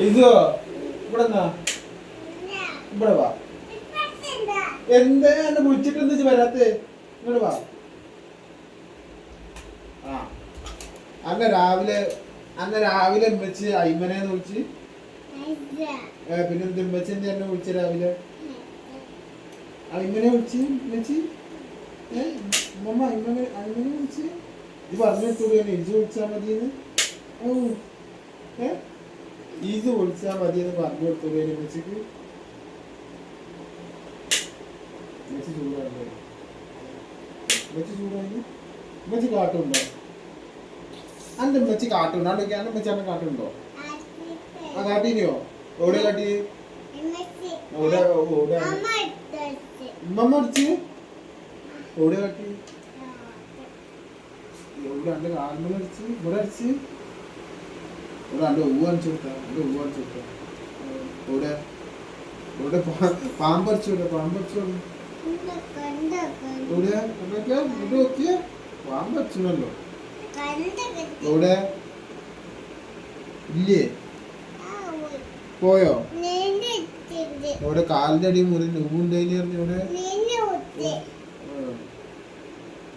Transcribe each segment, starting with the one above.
ഇത് ഇവിടെ. ഇവിടെ വാ. എന്താ എന്നെ വിളിച്ചിട്ട് എന്താ വരാത്തെ? ഇങ്ങോട്ട് വാ. ആ. അന്ന് രാവിലെ അന്ന് രാവിലെ ഉമ്മച്ചി അയ്മനെ വിളിച്ച്. ഏ, പിന്നെ എന്ത് എന്താ എന്നെ വിളിച്ച രാവിലെ? അയ്മനെ വിളിച്ച് ഉമ്മച്ചി? ഏ ഉമ്മ അയ്മനെ അയ്മനെ വിളിച്ച്. ഇത് പറഞ്ഞിട്ടു ഇത് വിളിച്ചാ മതിയെന്ന്? ഓ ഇത് മതി എന്ന് പറഞ്ഞു കൊടുത്തു ഉമ്മച്ചിക്ക് ഉമ്മച്ചി ചൂടാണ്. ഉമ്മച്ചി ചൂടായി ഉമ്മച്ചി കാട്ടുണ്ടോ? അന്റെ ഉമ്മച്ചി കാട്ടുണ്ടോ? അണ്ടെങ്കിൽ അന്റെ ഉമ്മച്ചി അന്നെ കാട്ടുണ്ടോ? ആ കാട്ടിനെയോ എവിടെ കാട്ടി എവിടെ കാട്ടി എവിടെ അടിച്ച്. ഇവിടെ അടിച്ച്. ഇവിടെ രണ്ട് ഉവ് അടിച്ചു കൊടുത്ത അന്റെ ഉവ് അടിച്ചു കൊടുത്ത എവിടെ എവിടെ പാമ്പറിച്ചു അടിച്ചു വിടുക പാമ്പ് അടിച്ചു വിടുക എവിടെ എന്നൊക്കെ ഇത് നോക്കിയ പാമ്പ് അടിച്ചല്ലോ എവിടെ ഇല്ലേ പോയോ ഇവിടെ കാലിന്റെ അടി മുറി നുമ്പുണ്ടായിന് പറഞ്ഞു എവിടെ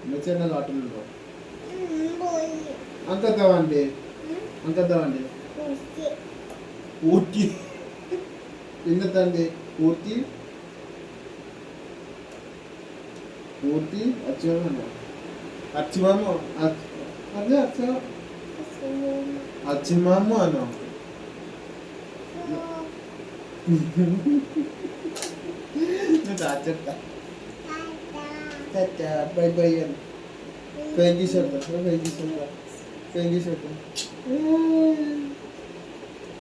നാട്ടിലുണ്ടോ എന്നെ കാട്ടിലുണ്ടോ അങ്കത്താ എന്താ വേണ്ടത് വേണ്ടേ? ഊട്ടി. പിന്നെത്താണ്ടേ ഊട്ടി. ഊട്ടി അച്ചുമാമോ അച്ചുമാമോ അതെ അച്ഛ. അച്ചുമാമോ ആണോ? Bye bye paint shirt Thank you, sir. Yeah.